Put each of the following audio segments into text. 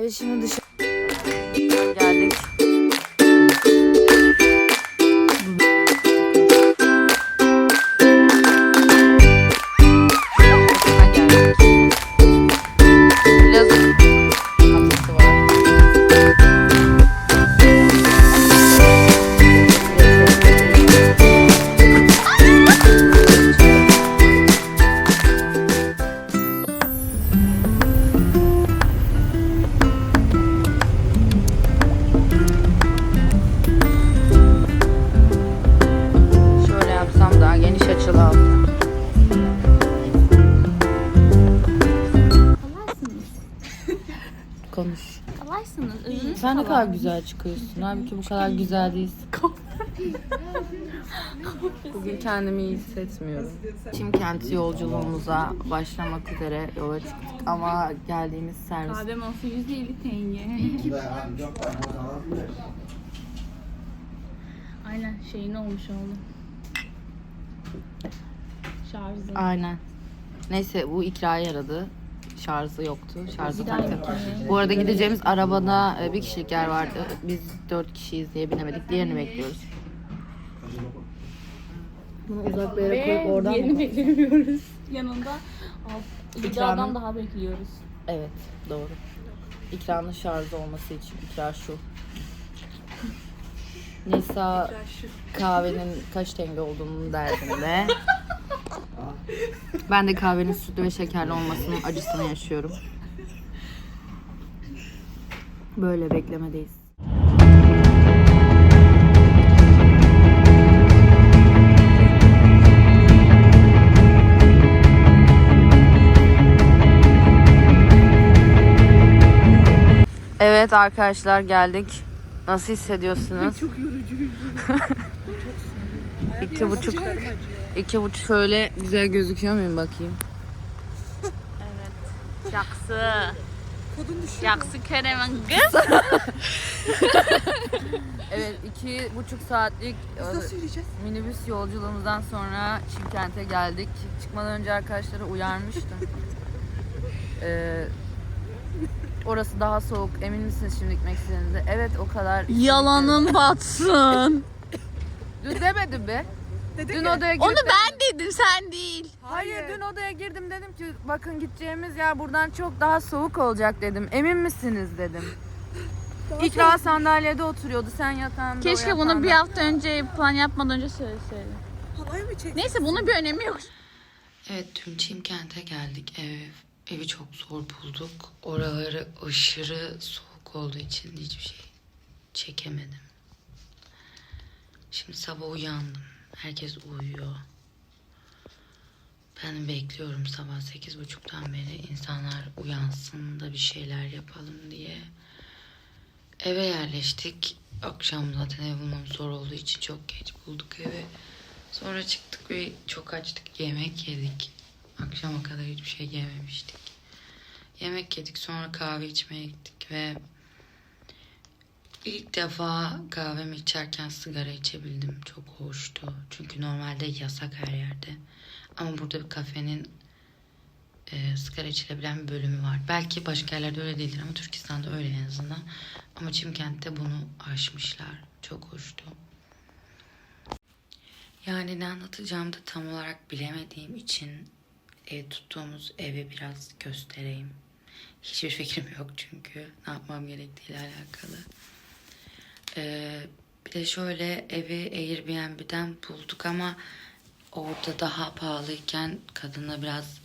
Evet şimdi dışarı geldik. Kadar güzel çıkıyorsun. Halbuki bu kadar güzel değilsin. Bugün kendimi iyi hissetmiyorum. Çimkent yolculuğumuza başlamak üzere yola çıktık ama geldiğimiz servis Kahvem olsa 150 tenge. Aynen şeyin olmuş oldu. Şarjı. Aynen. Neyse bu ikraya yaradı. Şarjı yoktu. Şarjı taktık. Bu arada gideceğimiz arabada e, bir kişilik yer vardı. Biz dört kişiyiz diye binemedik. Diğerini bekliyoruz. Bunu uzak bir yere koyup oradan diğerini beklemiyoruz. Yanında dağdan daha bekliyoruz. Evet doğru. İkranın şarjı olması için ikra şu. Nisa kahvenin kaç tenge olduğunun derdinde. Ben de kahvenin sütlü ve şekerli olmasının acısını yaşıyorum. Böyle beklemedeyiz. Evet arkadaşlar geldik. Nasıl hissediyorsunuz? Çok yorucuydu. iki buçuk. iki buçuk şöyle güzel gözüküyor muyum bakayım? Yaksı. Yaksı Kerem'in kız. Evet iki buçuk saatlik minibüs yolculuğumuzdan sonra Çimkent'e geldik. Çıkmadan önce arkadaşları uyarmıştım. Ee, orası daha soğuk. Emin misiniz şimdi gitmek istediğinizde? Evet o kadar. Yalanın batsın. Dün demedim be. Dün odaya girip Onu ben dedim sen değil. Hayır dün odaya girdim dedim ki bakın gideceğimiz yer buradan çok daha soğuk olacak dedim. Emin misiniz dedim. İkra sandalyede oturuyordu. Sen yatağında o Keşke bunu bir hafta önce plan yapmadan önce söyleseydin. Neyse bunun bir önemi yok. Evet dün Çimkent'e geldik. Ev, evi çok zor bulduk. Oraları aşırı soğuk olduğu için hiçbir şey çekemedim. Şimdi sabah uyandım. Herkes uyuyor. Ben bekliyorum sabah sekiz buçuktan beri insanlar uyansın da bir şeyler yapalım diye. Eve yerleştik. Akşam zaten ev bulmam zor olduğu için çok geç bulduk evi. Sonra çıktık ve çok açtık. Yemek yedik. Akşama kadar hiçbir şey yememiştik. Yemek yedik sonra kahve içmeye gittik ve ilk defa kahvemi içerken sigara içebildim. Çok hoştu. Çünkü normalde yasak her yerde. Ama burada bir kafenin e, sigara içilebilen bir bölümü var. Belki başka yerlerde öyle değildir ama Türkistan'da öyle en azından. Ama Çimkent'te bunu aşmışlar. Çok hoştu. Yani ne anlatacağımı da tam olarak bilemediğim için ev tuttuğumuz evi biraz göstereyim. Hiçbir fikrim yok çünkü ne yapmam gerektiğiyle alakalı. Ee, bir de şöyle evi Airbnb'den bulduk ama orada daha pahalıyken kadına biraz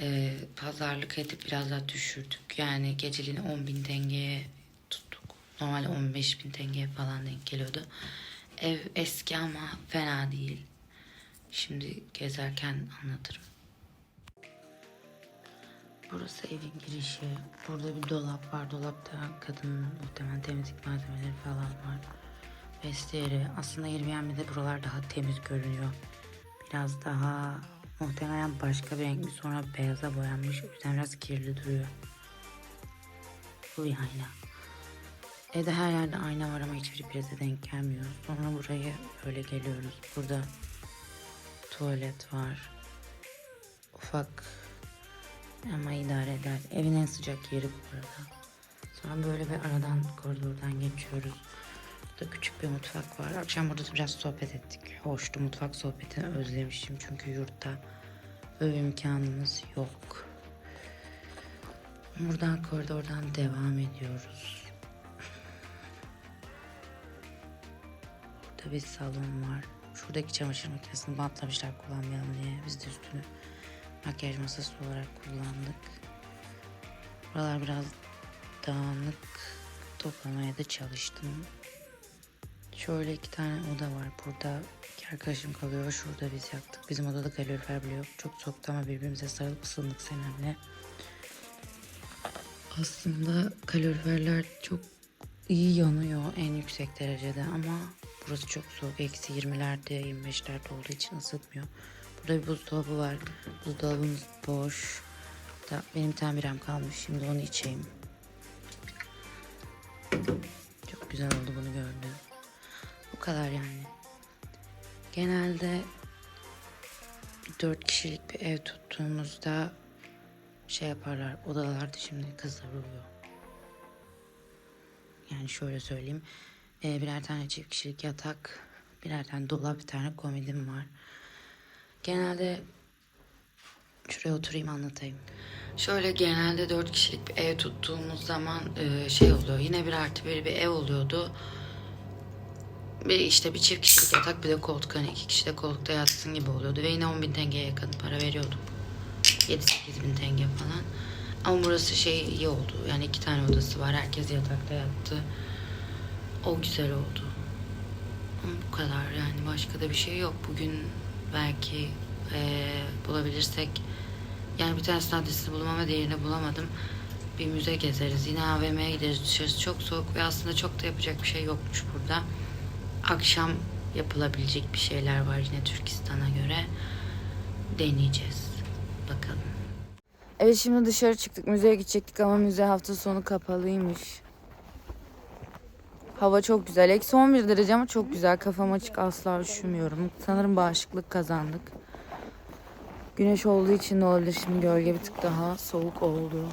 e, pazarlık edip biraz daha düşürdük. Yani geceliğini 10 bin tengeye tuttuk. Normalde 15 bin tengeye falan denk geliyordu. Ev eski ama fena değil. Şimdi gezerken anlatırım. Burası evin girişi. Burada bir dolap var. Dolapta kadının muhtemelen temizlik malzemeleri falan var. Vestiyeri. Aslında Airbnb'de buralar daha temiz görünüyor. Biraz daha muhtemelen başka bir renkli sonra beyaza boyanmış. O yüzden biraz kirli duruyor. Bu bir ayna. Evde her yerde ayna var ama hiçbiri prize denk gelmiyor. Sonra buraya böyle geliyoruz. Burada tuvalet var. Ufak ama idare eder. Evin en sıcak yeri bu arada. Sonra böyle bir aradan koridordan geçiyoruz. Burada küçük bir mutfak var. Akşam burada da biraz sohbet ettik. Hoştu mutfak sohbetini özlemişim çünkü yurtta öyle imkanımız yok. Buradan koridordan devam ediyoruz. Burada bir salon var. Şuradaki çamaşır makinesini bantlamışlar kullanmayalım diye. Biz de üstünü makyaj masası olarak kullandık. Buralar biraz dağınık. Toplamaya da çalıştım. Şöyle iki tane oda var. Burada iki arkadaşım kalıyor. Şurada biz yattık. Bizim odada kalorifer bile yok. Çok soğuktu ama birbirimize sarılıp ısındık seninle. Aslında kaloriferler çok iyi yanıyor en yüksek derecede ama burası çok soğuk. Eksi 20'lerde 25'lerde olduğu için ısıtmıyor. Burada bir buzdolabı var. Buzdolabımız boş. Da benim tamirem kalmış. Şimdi onu içeyim. Çok güzel oldu bunu gördüm. Bu kadar yani. Genelde dört kişilik bir ev tuttuğumuzda şey yaparlar. Odalarda şimdi kızlar oluyor. Yani şöyle söyleyeyim. Ee, birer tane çift kişilik yatak, birer tane dolap, bir tane komedim var. Genelde şuraya oturayım anlatayım. Şöyle genelde dört kişilik bir ev tuttuğumuz zaman e, şey oluyor. Yine bir artı bir bir ev oluyordu. Bir işte bir çift kişilik yatak bir de koltuk hani iki kişi de koltukta yatsın gibi oluyordu. Ve yine 10 bin TL'ye yakın para veriyorduk. 7-8 bin TL falan. Ama burası şey iyi oldu. Yani iki tane odası var. Herkes yatakta yattı. O güzel oldu. Ama bu kadar yani başka da bir şey yok. Bugün belki eee, bulabilirsek yani bir tanesinin adresini buldum ama diğerini bulamadım. Bir müze gezeriz. Yine AVM'ye gideriz. Dışarısı çok soğuk ve aslında çok da yapacak bir şey yokmuş burada. Akşam yapılabilecek bir şeyler var yine Türkistan'a göre. Deneyeceğiz. Bakalım. Evet şimdi dışarı çıktık. Müzeye gidecektik ama müze hafta sonu kapalıymış. Hava çok güzel. Eksi 11 derece ama çok güzel. Kafam açık asla üşümüyorum. Sanırım bağışıklık kazandık. Güneş olduğu için de olabilir. Şimdi gölge bir tık daha soğuk oldu.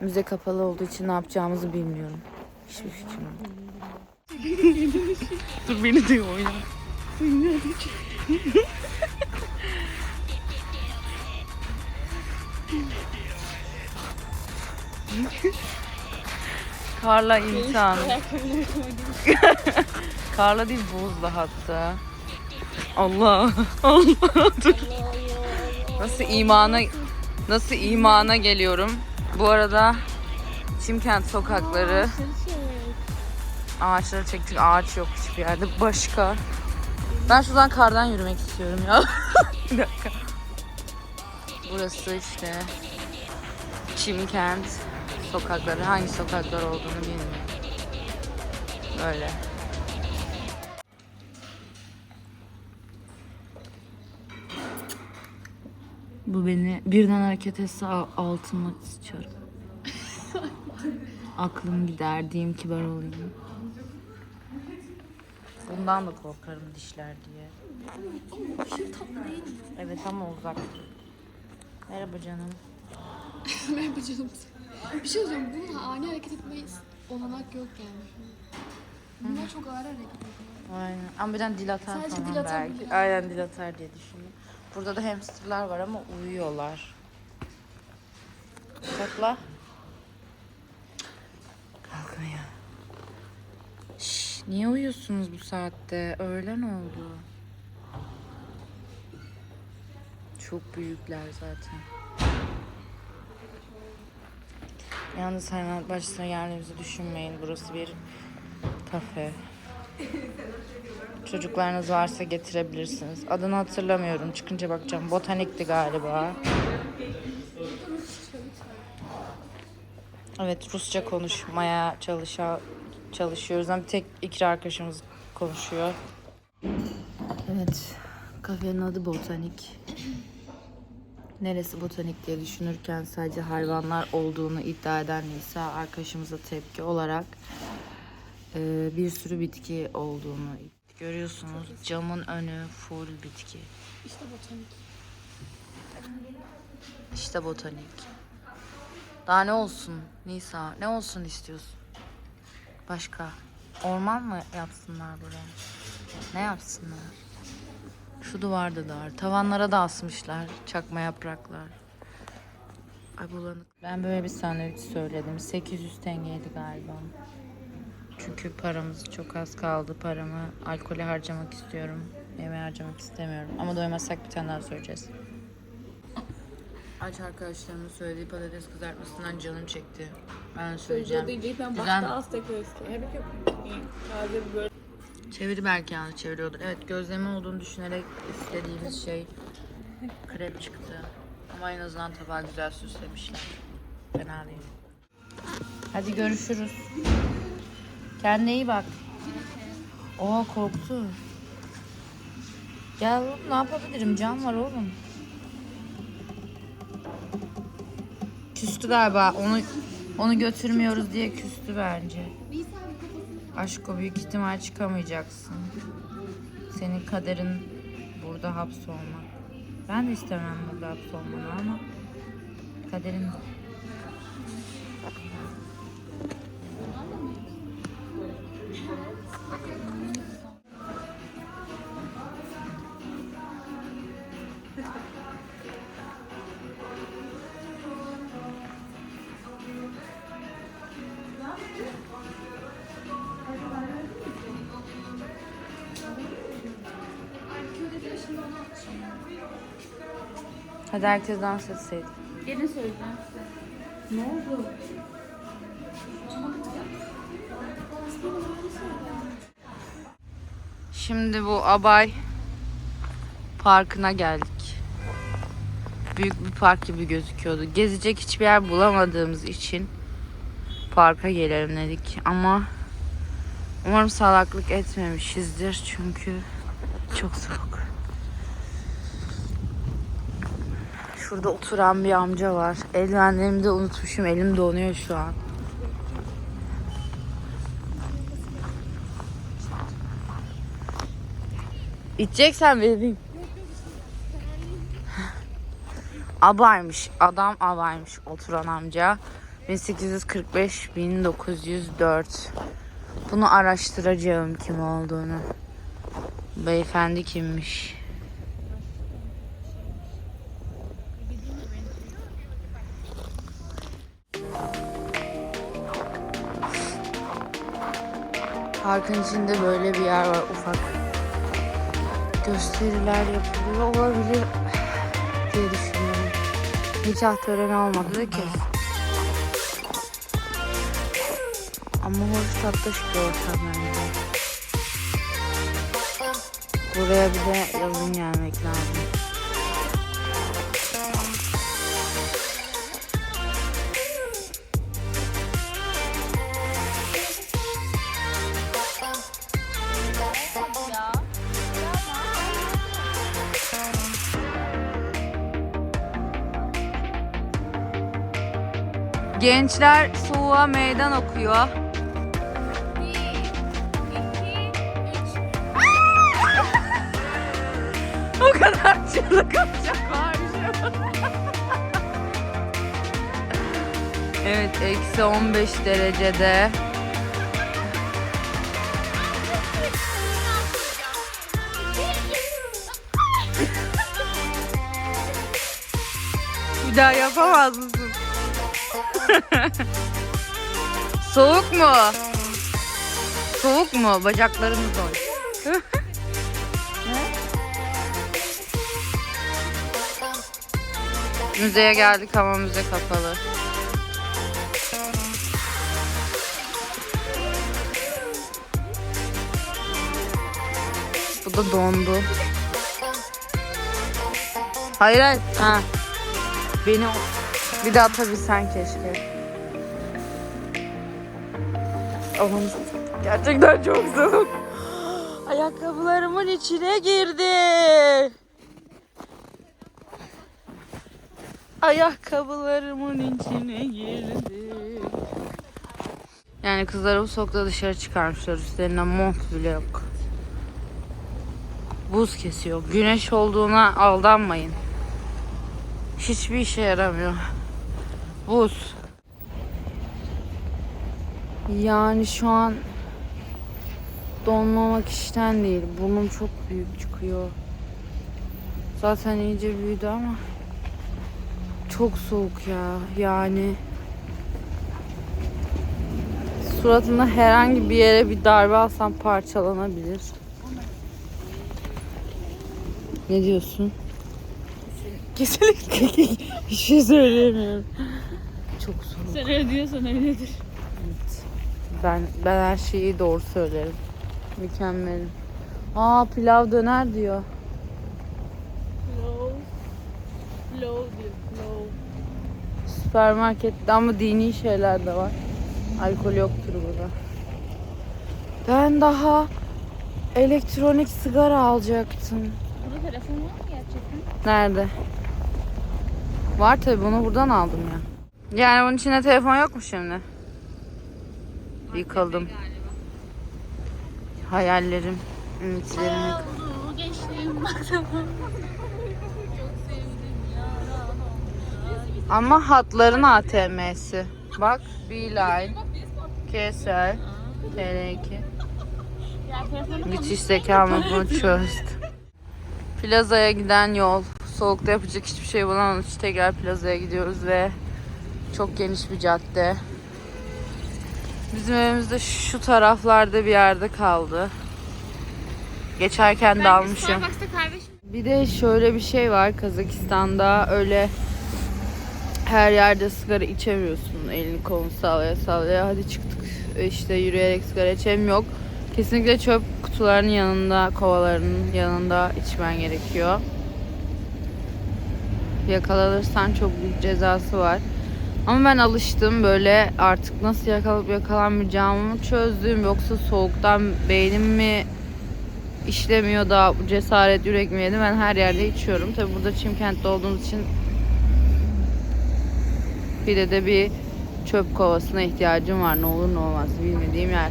Müze kapalı olduğu için ne yapacağımızı bilmiyorum. Hiçbir fikrim yok. Dur beni de oyna. Karla imtihan. Karla değil buzla hatta. Allah. Allah. Dur. Nasıl imana nasıl imana geliyorum. Bu arada Çimkent sokakları ağaçları çektik. Ağaç yok hiçbir yerde. Başka. Ben şuradan kardan yürümek istiyorum ya. Bir dakika. Burası işte Çimkent sokakları. Hangi sokaklar olduğunu bilmiyorum. Böyle. Bu beni birden hareket etse a- altıma sıçarım. Aklım gider diyeyim kibar olayım. Bundan da korkarım dişler diye. Evet ama uzak. Merhaba canım. Merhaba canım. Bir şey söyleyeceğim. Bununla ani hareket etmeyi olanak yok yani. Bunlar çok ağır hareket ediyor. Aynen. Ama birden dil atar Sadece falan dil atar belki. bile. Aynen dil atar diye düşündüm. Burada da hamsterlar var ama uyuyorlar. Kokla. Kalkmıyor. Şş, niye uyuyorsunuz bu saatte? Öğlen oldu. Çok büyükler zaten. Yalnız hayvanat bahçesine geldiğimizi düşünmeyin. Burası bir kafe. Çocuklarınız varsa getirebilirsiniz. Adını hatırlamıyorum. Çıkınca bakacağım. Botanikti galiba. Evet Rusça konuşmaya çalışa, çalışıyoruz. Ama tek iki arkadaşımız konuşuyor. Evet. Kafenin adı Botanik. Neresi botanik diye düşünürken sadece hayvanlar olduğunu iddia eden Nisa arkadaşımıza tepki olarak e, bir sürü bitki olduğunu görüyorsunuz. Camın önü full bitki. İşte botanik. İşte botanik. Daha ne olsun Nisa? Ne olsun istiyorsun? Başka? Orman mı yapsınlar buraya? Ne yapsınlar? Şu duvarda da var. Tavanlara da asmışlar çakma yapraklar. Ay bulanık. Ben böyle bir sandviç söyledim. 800 TL'ydi galiba. Çünkü paramız çok az kaldı. Paramı alkole harcamak istiyorum. Yemeğe harcamak istemiyorum. Ama doymazsak bir tane daha söyleyeceğiz. Aç arkadaşlarımın söylediği patates kızartmasından canım çekti. Ben söyleyeceğim. diyecekten Güzel. başta az tekrar istiyor. Hep Çeviri belki yani çeviriyordur. Evet gözleme olduğunu düşünerek istediğimiz şey krep çıktı. Ama en azından tabağı güzel süslemişler. Fena değil. Hadi görüşürüz. Kendine iyi bak. Oha korktu. Gel oğlum ne yapabilirim? Can var oğlum. Küstü galiba. Onu onu götürmüyoruz diye küstü bence. Aşko büyük ihtimal çıkamayacaksın. Senin kaderin burada hapsolmak. Ben de istemem burada hapsolmanı ama kaderin Hadi herkes dans etseydi. Gelin söyleyeceğim size. Şimdi bu Abay Parkı'na geldik. Büyük bir park gibi gözüküyordu. Gezecek hiçbir yer bulamadığımız için parka gelelim dedik. Ama umarım salaklık etmemişizdir çünkü çok soğuk. Şurada oturan bir amca var. Eldivenlerimi de unutmuşum. Elim donuyor şu an. İçeceksen vereyim. Abaymış. Adam abaymış oturan amca. 1845-1904. Bunu araştıracağım kim olduğunu. Beyefendi kimmiş? Parkın içinde böyle bir yer var ufak gösteriler yapılıyor olabilir diye düşünüyorum. Nikah töreni olmadı ki. Ama hoş tatlış bir ortam bence. Buraya bir de yazın gelmek lazım. Gençler soğuğa meydan okuyor. o kadar çığlık atacak Evet eksi 15 derecede. Bir daha yapamaz mısın? Soğuk mu? Soğuk mu? Bacaklarımız doy. Müzeye geldik ama müze kapalı. Bu da dondu. Hayır hayır. Ha. Beni bir daha atabilsen keşke. Aman gerçekten çok soğuk. Ayakkabılarımın içine girdi. Ayakkabılarımın içine girdi. Yani kızları bu soğukta dışarı çıkarmışlar. Üstlerinde mont bile yok. Buz kesiyor. Güneş olduğuna aldanmayın. Hiçbir işe yaramıyor. Buz. Yani şu an donmamak işten değil. Burnum çok büyük çıkıyor. Zaten iyice büyüdü ama çok soğuk ya. Yani suratında herhangi bir yere bir darbe alsam parçalanabilir. Ne diyorsun? Kesinlikle bir şey söyleyemiyorum. Çok soğuk. Sen öyle diyorsan öyledir. Ben ben her şeyi doğru söylerim. Mükemmelim. Aa pilav döner diyor. Flow. Flow diyor. Flow. Süpermarkette ama dini şeyler de var. Alkol yoktur burada. Ben daha elektronik sigara alacaktım. Burada telefon var mı gerçekten? Nerede? Var tabi bunu buradan aldım ya. Yani bunun içinde telefon yok mu şimdi? Yıkıldım. Hayallerim, ümitlerim. Oldu sevdim ya. Ama hatların ATM'si. Bak Beeline, KSL, TR2. Ya telefonu Müthiş zekamı bunu çözdü. Plazaya giden yol. Soğukta yapacak hiçbir şey bulamadık. Tekrar plazaya gidiyoruz ve çok geniş bir cadde. Bizim evimiz de şu taraflarda bir yerde kaldı. Geçerken dalmışım. Starbucks'ta kahve Bir de şöyle bir şey var Kazakistan'da öyle her yerde sigara içemiyorsun. Elini kolunu sallaya sallaya hadi çıktık işte yürüyerek sigara içelim yok. Kesinlikle çöp kutularının yanında, kovalarının yanında içmen gerekiyor. Yakalanırsan çok büyük cezası var. Ama ben alıştım böyle artık nasıl yakalanıp yakalanmayacağımı çözdüm. Yoksa soğuktan beynim mi işlemiyor da cesaret yürek mi yedi? Ben her yerde içiyorum. Tabi burada Çimkent'te olduğumuz için bir de bir çöp kovasına ihtiyacım var. Ne olur ne olmaz bilmediğim yer.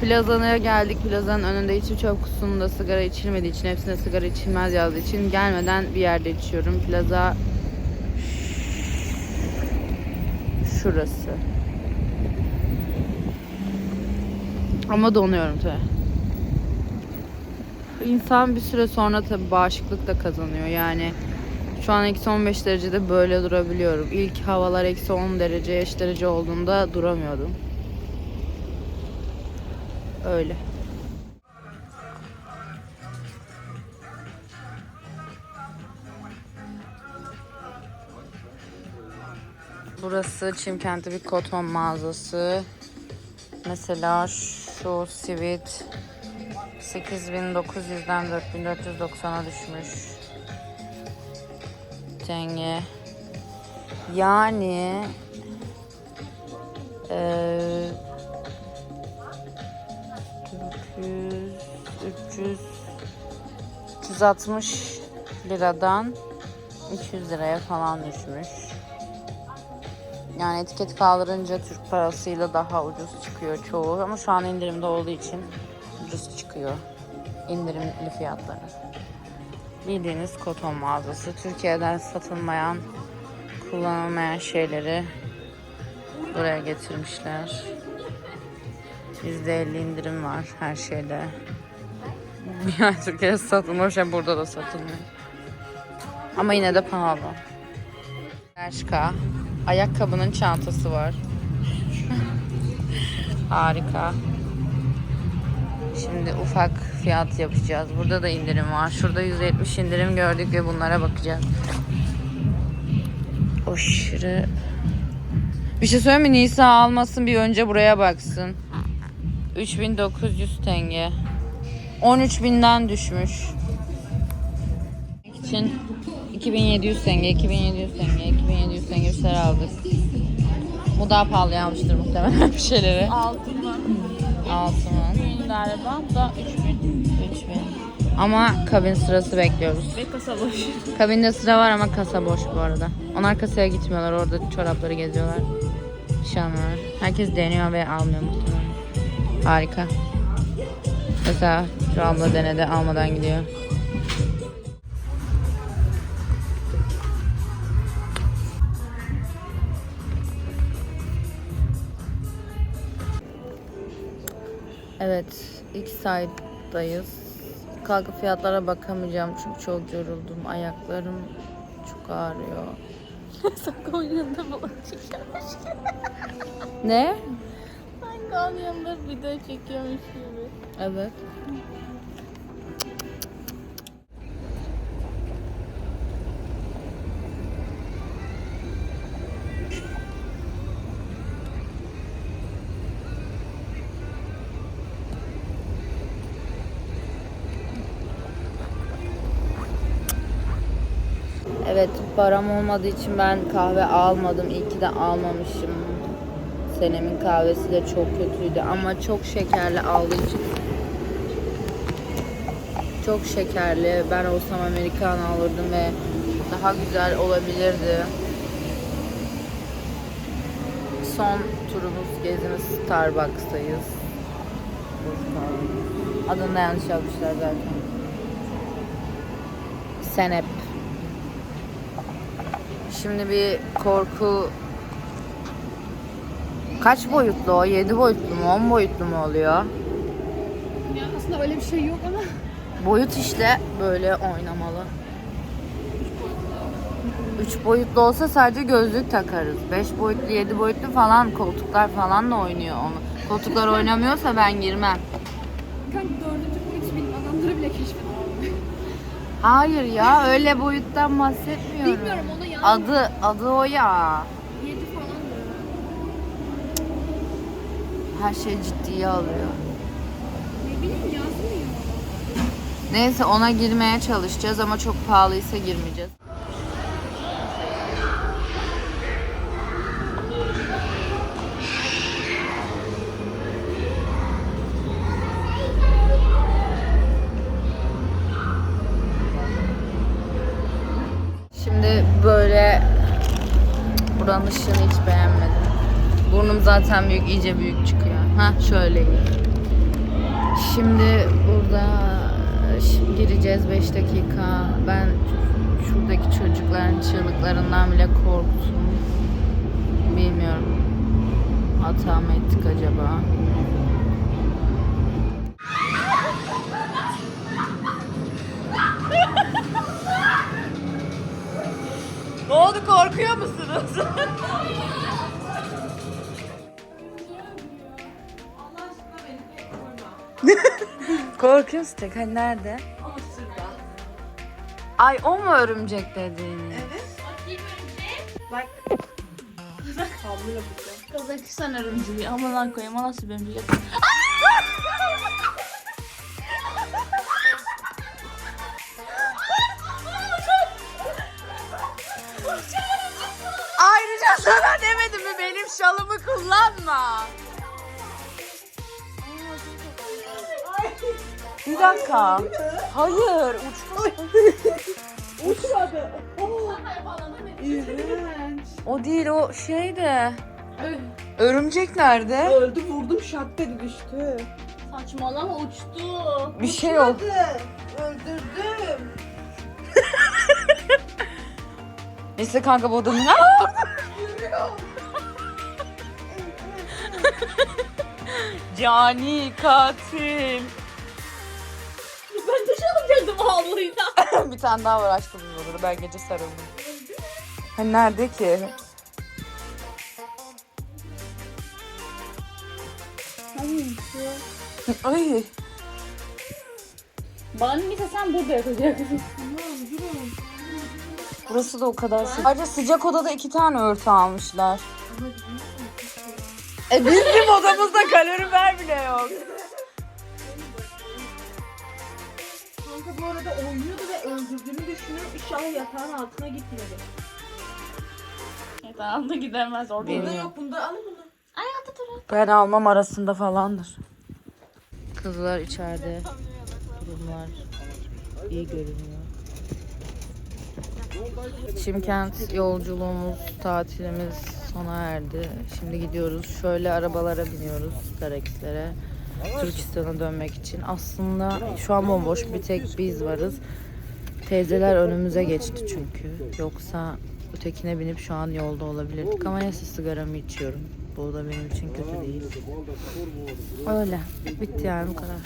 Plazanaya geldik. Plazanın önünde hiçbir çöp kutusunda sigara içilmediği için, hepsinde sigara içilmez yazdığı için gelmeden bir yerde içiyorum. Plaza şurası. Ama donuyorum tabii. İnsan bir süre sonra tabii bağışıklık da kazanıyor. Yani şu an eksi 15 derecede böyle durabiliyorum. İlk havalar eksi 10 derece, 5 derece olduğunda duramıyordum. Öyle. Burası Çimkent'te bir koton mağazası. Mesela şu sivit 8900'den 4490'a düşmüş. Tenge. Yani 400 300 360 liradan 200 liraya falan düşmüş. Yani etiket kaldırınca Türk parasıyla daha ucuz çıkıyor çoğu ama şu an indirimde olduğu için ucuz çıkıyor. İndirimli fiyatları. Bildiğiniz koton mağazası. Türkiye'den satılmayan, kullanılmayan şeyleri buraya getirmişler. %50 indirim var her şeyde. Yani Türkiye'de satılmıyor şey burada da satılmıyor. Ama yine de pahalı. Bershka. Ayakkabının çantası var. Harika. Şimdi ufak fiyat yapacağız. Burada da indirim var. Şurada 170 indirim gördük ve bunlara bakacağız. Aşırı. Bir şey söyleyeyim mi? Nisa almasın bir önce buraya baksın. 3900 tenge. 13000'den düşmüş. için 2700 tenge, 2700 tenge, 2700 tenge bir şeyler aldık. Bu daha pahalı almıştır muhtemelen bir şeyleri. altından. Altının. Bin galiba. Bu da 3000. 3000. Ama kabin sırası bekliyoruz. Ve kasa boş. Kabinde sıra var ama kasa boş bu arada. Onlar kasaya gitmiyorlar. Orada çorapları geziyorlar. Şanlar. Herkes deniyor ve almıyor muhtemelen. Harika. Mesela şu abla denedi almadan gidiyor. Evet, ilk side'dayız. Kalkıp fiyatlara bakamayacağım çünkü çok yoruldum. Ayaklarım çok ağrıyor. Sanki onun yanında balık çekiyormuş. Ne? Sanki onun yanında video çekiyormuş gibi. Evet. Param olmadığı için ben kahve almadım. İyi ki de almamışım. Senemin kahvesi de çok kötüydü ama çok şekerli aldığı için çok şekerli. Ben olsam Amerikan alırdım ve daha güzel olabilirdi. Son turumuz gezimiz Starbucks'tayız. Adını da yanlış yapmışlar zaten. Senep. Şimdi bir korku Kaç boyutlu o? 7 boyutlu mu? 10 boyutlu mu oluyor? Ya aslında öyle bir şey yok ama. Boyut işte böyle oynamalı. 3 boyutlu olsa sadece gözlük takarız. 5 boyutlu, 7 boyutlu falan koltuklar falan da oynuyor onu. Koltuklar oynamıyorsa ben girmem. Kanka dördüncü boyut bilim adamları bile keşfetti. Hayır ya öyle boyuttan bahsetmiyorum. Bilmiyorum yani. Adı adı o ya. Yedi falan. Her şey ciddiye alıyor. Ne bileyim yazmıyor. Neyse ona girmeye çalışacağız ama çok pahalıysa girmeyeceğiz. Zaten büyük, iyice büyük çıkıyor. Ha şöyle. Şimdi burada şi- gireceğiz 5 dakika. Ben şuradaki çocukların çığlıklarından bile korktum. Bilmiyorum. Hata mı ettik acaba? ne oldu korkuyor musunuz? Korkuyorsun tek. Hani nerede? Ay o mu örümcek dediğin? Kazakistan örümceği. Aman lan koyayım. Nasıl bir örümcek? Bir dakika. Hayır uçtu. Uçmadı. İğrenç. O değil o şey de. Örümcek nerede? Öldü vurdum şak dedi düştü. Saçmalama uçtu. Bir şey yok. Uçmadı. Öldürdüm. Neyse kanka bu adamın. Cani katil. Şalacaktım ağlıyla. bir tane daha var aşkım burada. Ben gece sarıldım. Hani nerede ki? Ay. Bana neyse sen burada yatacaksın. Burası da o kadar sıcak. Sadece sıcak odada iki tane örtü almışlar. E bizim odamızda kalorifer bile yok. Kanka bu arada oynuyordu ve öldürdüğünü düşünüyorum. İnşallah yatağın altına gitmedi. Tamam da gidemez orada. Bilmiyorum. Bunda yok bunda alın bunu. Ben almam arasında falandır. Kızlar içeride. Durumlar iyi görünüyor. Çimkent yolculuğumuz, tatilimiz sona erdi. Şimdi gidiyoruz. Şöyle arabalara biniyoruz, Starex'lere. Türkistan'a dönmek için. Aslında şu an bomboş bir tek biz varız. Teyzeler önümüze geçti çünkü. Yoksa ötekine binip şu an yolda olabilirdik ama neyse sigaramı içiyorum. Bu da benim için kötü değil. Öyle. Bitti yani bu kadar.